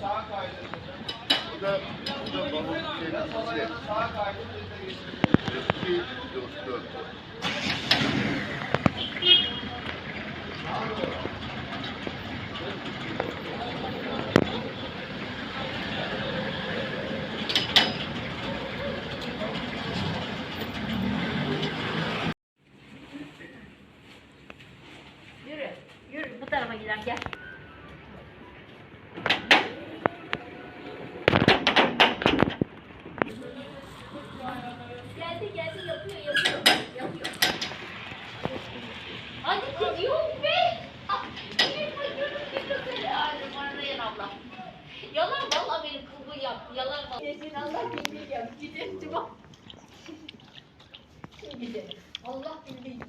Bu da, bu da babamın sevgilisi. Eski dostu. Yürü. Yürü bu tarafa gidelim gel. yaptı. Allah bildiği yap. Gidin Cuma. Allah bildiği.